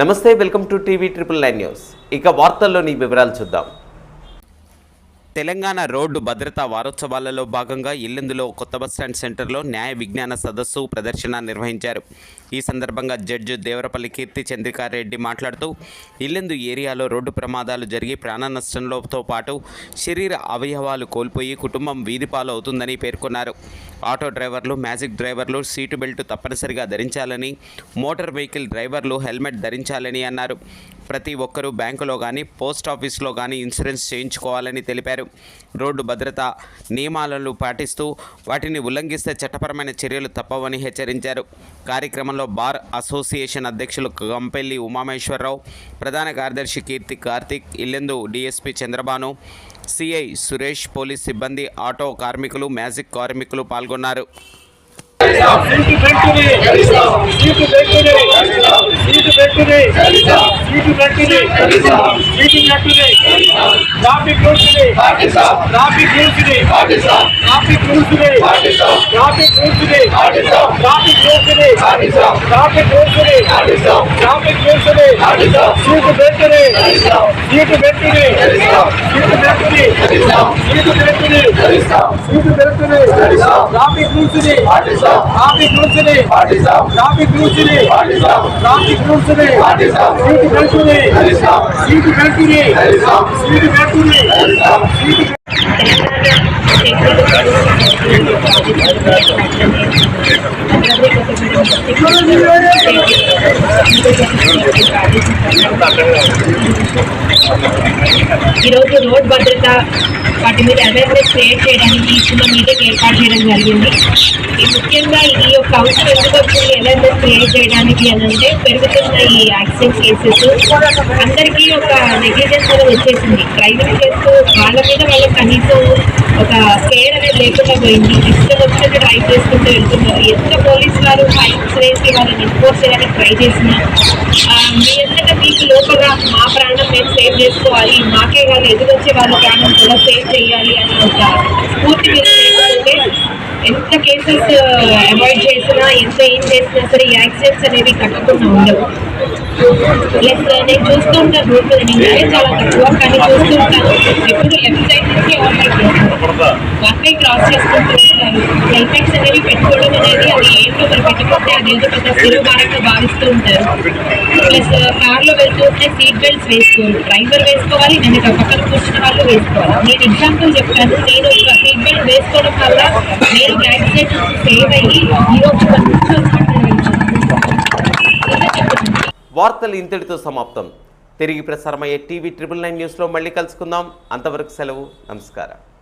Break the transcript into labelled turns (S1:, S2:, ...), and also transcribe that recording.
S1: నమస్తే welcome to TV triple nine news. ఇక వార్తల్లోని వివరాలు చూద్దాం. తెలంగాణ రోడ్డు భద్రతా వారోత్సవాలలో భాగంగా ఇల్లెందులో కొత్త బస్టాండ్ సెంటర్లో న్యాయ విజ్ఞాన సదస్సు ప్రదర్శన నిర్వహించారు. ఈ సందర్భంగా జడ్జి దేవరపల్లి కీర్తి చంద్రికారెడ్డి మాట్లాడుతూ ఇల్లెందు ఏరియాలో రోడ్డు ప్రమాదాలు జరిగి ప్రాణ నష్టంలోతో పాటు శరీర అవయవాలు కోల్పోయి కుటుంబం వీధిపాలు అవుతుందని పేర్కొన్నారు. ఆటో డ్రైవర్లు మ్యాజిక్ డ్రైవర్లు సీటు బెల్ట్ తప్పనిసరిగా ధరించాలని మోటార్ వెహికల్ డ్రైవర్లు హెల్మెట్ ధరించాలని అన్నారు. ప్రతి ఒక్కరూ బ్యాంకులో కానీ పోస్ట్ ఆఫీస్లో కానీ ఇన్సూరెన్స్ చేయించుకోవాలని తెలిపారు. రోడ్డు భద్రత నియమాలను పాటిస్తూ వాటిని ఉల్లంఘిస్తే చట్టపరమైన చర్యలు తప్పవని హెచ్చరించారు. కార్యక్రమంలో బార్ అసోసియేషన్ అధ్యక్షులు గంపెల్లి ఉమామేశ్వరరావు ప్రధాన కార్యదర్శి Keerthi Karthik Yellandu DSP Chandrabhanu CI Suresh police సిబ్బంది ఆటో కార్మికులు మ్యాజిక్ కార్మికులు పాల్గొన్నారు.
S2: సీటు పెట్టుని సీటు పెట్టుని ट्रैफ़िक रूल्स दे ट्रैफ़िक रूल्स दे ट्रैफ़िक रूल्स दे ट्रैफ़िक रूल्स दे ट्रैफ़िक रूल्स दे ट्रैफ़िक रूल्स दे ट्रैफ़िक रूल्स दे सीट बेल्ट दे सीट बेल्ट दे सीट बेल्ट दे सीट बेल्ट दे सीट बेल्ट दे ट्रैफ़िक रूल्स दे ट्रैफ़िक रूल्स दे ट्रैफ़िक रूल्स दे ट्रैफ़िक रूल्स दे सीट बेल्ट दे सीट बेल्ट दे सीट बेल्ट బెల్ట్ని సీటు
S3: ఈరోజు రోడ్ భద్రత వాటి మీద అవేర్నెస్ క్రియేట్ చేయడానికి ఈ చిన్న మీటింగ్ ఏర్పాటు చేయడం జరిగింది. ముఖ్యంగా ఈ యొక్క అవసరం ఎందుకు వచ్చింది? అవేర్నెస్ క్రియేట్ చేయడానికి అని అంటే పెరుగుతున్న ఈ యాక్సిడెంట్ కేసెస్. అందరికీ ఒక నెగ్లిజెన్స్ అనేది వచ్చేసింది. డ్రైవింగ్ చేస్తూ వాళ్ళ మీద వాళ్ళకి కనీసం ఒక కేర్ అనేది లేకుండా పోయింది. ఇష్టం వచ్చినట్టు డ్రైవ్ చేసుకుంటూ వెళ్తున్నారు. ఎంత పోలీస్ వారు ఫైన్స్ వేసి వాళ్ళని ఎన్ఫోర్స్ చేయడానికి ట్రై చేసినా సేవ్ చేసుకోవాలి. మాకే కాదు ఎదురొచ్చే వాళ్ళ ప్రాణం కూడా సేవ్ చేయాలి అని ఒక స్ఫూర్తి మీరు లేకపోతే ఎంత కేసెస్ అవాయిడ్ uh, చేసినా ఎంత ఏం చేసినా సరే యాక్సిడెంట్స్ అనేవి కట్టకుండా ఉండవు. ప్లస్ నేను చూస్తూ ఉంటాను రోడ్ నేను చాలా తక్కువ కానీ చూస్తూ ఉంటాను ఎప్పుడు లెఫ్ట్ సైడ్ నుంచి ఆన్ వన్ వే క్రాస్ చేసుకుంటూ ఉంటారు. హెల్మెట్స్ అనేవి పెట్టుకోవడం అనేది అది ఏంటో మరి పెట్టుకుంటే అది ఏదో పెద్ద శిరోభారంగా భావిస్తూ ఉంటారు. ప్లస్ కార్లో uh, వెళ్తూ ఉంటే సీట్ బెల్ట్స్ వేసుకోవాలి డ్రైవర్ వేసుకోవాలి నేను పక్కన కూర్చున్న వాళ్ళు వేసుకోవాలి. నేను ఎగ్జాంపుల్ చెప్తాను. నేను సీట్ బెల్ట్ వేసుకోవడం వల్ల నేను యాక్సిడెంట్ సేవ్ అయ్యి ఈరోజు ఒక నిమిషం
S1: వార్తలు ఇంతటితో సమాప్తం. తిరిగి ప్రసారమయ్యే టీవీ ట్రిపుల్ నైన్ న్యూస్లో మళ్ళీ కలుసుకుందాం. అంతవరకు సెలవు. నమస్కారం.